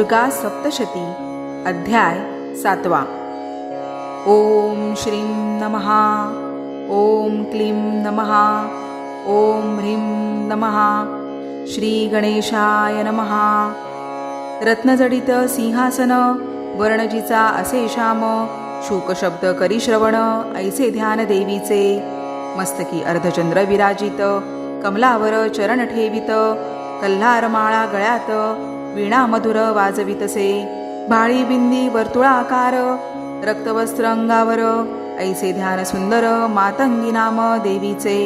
दुर्गा सप्तशती अध्याय सातवा. ओम श्रीं नमः ओम क्लीं नमः ओम ह्रीं नमः श्री गणेशाय नमः. रत्नजडित सिंहासन वर्णजीचा असे श्याम शूकशब्द करीश्रवण ऐसे ध्यान देवीचे. मस्तकी अर्धचंद्र विराजित कमलावर चरण ठेवित कल्हारमाळा गळ्यात वीणा मधुर वाजवितसे भाळी बिंदी वर्तुळाकार रक्तवस्त्र अंगावर ऐसे ध्यान सुंदर मातंगी नाम देवीचे.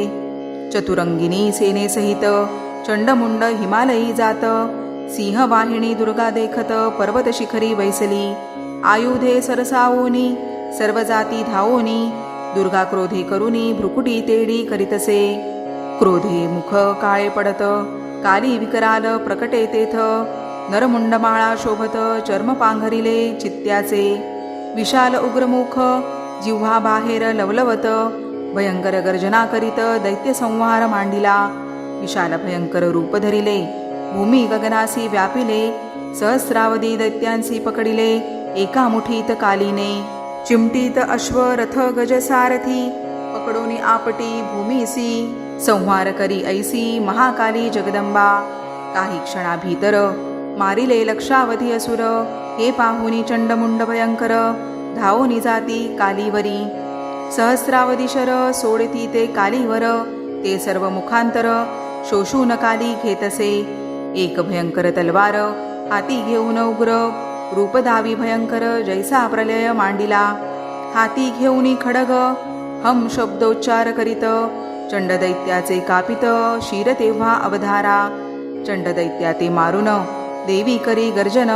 चतुरंगिनी सेनेसहित चंडमुंड हिमालयी जात सिंहवाहिणी दुर्गा देखत पर्वत शिखरी वैसली आयुधे सरसावोनी सर्व जाती धावोनी दुर्गा क्रोधे करुनी भ्रुकुटी तेडी करीतसे क्रोधे मुख काळे पडत काली विकराल प्रकटे तेथ नरमुंडमाळा शोभत चर्म पांघरिले चित्त्याचे. विशाल उग्रमुख जिव्हा बाहेर लवलवत भयंकर गर्जना करीत दैत्य संहार मांडिला. विशाल भयंकर रूप धरिले भूमी गगनासी व्यापिले सहस्रावधी दैत्यांसी पकडिले एका मुठीत कालीने. चिमटीत अश्व रथ गज सारथी पकडोनी आपटी भूमीसी. संहार करी ऐसी महाकाली जगदंबा. काही क्षणाभीतर मारिले लक्षावधी असुर. हे पाहुनी चंडमुंड भयंकर. धावोनी जाती कालीवरी. सहस्रावधी शर सोडती ते कालीवर. ते सर्व मुखांतर शोषून काली घेतसे. एक भयंकर तलवार हाती घेऊन उग्र. रूपदावी भयंकर जैसा प्रलय मांडिला. हाती घेऊनी खडग. हम शब्दोच्चार करीत. चंडदैत्याचे कापित शिर तेव्हा अवधारा. चंडदैत्या ते मारून देवी करी गर्जन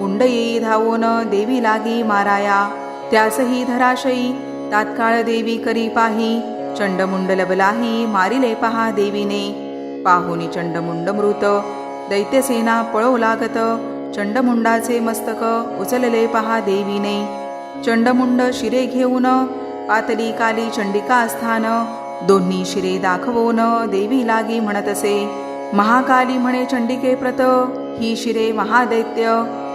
मुंड येई धावून देवी लागी माराया. त्यासही धराशयी तात्काळ देवी करी पाही. चंडमुंड लबलाही मारिले पहा देवीने. पाहुनी चंडमुंड मृत दैत्यसेना पळो लागत. चंडमुंडाचे मस्तक उचलले पहा देवीने. चंडमुंड शिरे घेऊन पातली काली चंडिका स्थान. दोन्ही शिरे दाखवून देवी लागी म्हणतसे. महाकाली म्हणे चंडिके प्रत ही शिरे महादैत्य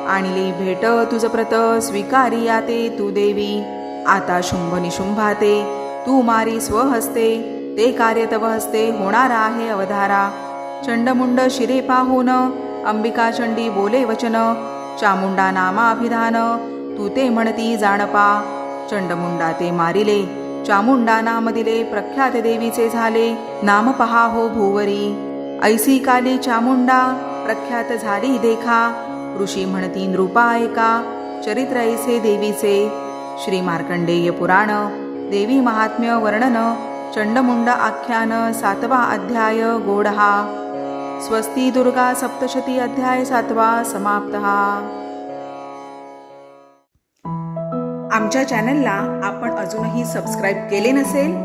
आणली भेट तुझ प्रत स्वीकारी याते तू देवी. आता शुंभ निशुंभाते तू मारी स्वहस्ते ते कार्य तव हस्ते होणार आहे अवधारा. चंडमुंड शिरे पाहून अंबिका चंडी बोले वचन चामुंडा नामाभिधान तू ते म्हणती जाणपा. चंडमुंडा ते मारिले चामुंडा नाम दिले प्रख्यात देवीचे झाले नाम पहा हो भूवरी. ऐसी काली चामुंडा प्रख्यात झाली देखा ऋषी म्हणती नृपा ऐका चरित्र ऐसे देवीचे श्री मार्कंडेय पुराण देवी महात्म्य वर्णन चंडमुंड आख्यान सातवा अध्याय गोडहा। स्वस्ती दुर्गा सप्तशती अध्याय सातवा समाप्त आमच्या चॅनलला आपण अजूनही सबस्क्राईब केले नसेल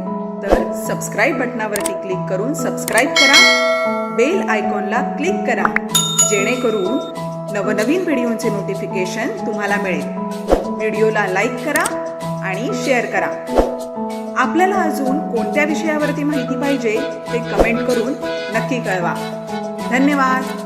तर सबस्क्राईब बटनावरती क्लिक करून सबस्क्राईब करा. बेल आयकॉनला क्लिक करा जेणेकरून नवनवीन व्हिडिओचे नोटिफिकेशन तुम्हाला मिळेल. व्हिडिओला लाईक करा आणि शेअर करा. आपल्याला अजून कोणत्या विषयावरती माहिती पाहिजे ते कमेंट करून नक्की कळवा. धन्यवाद!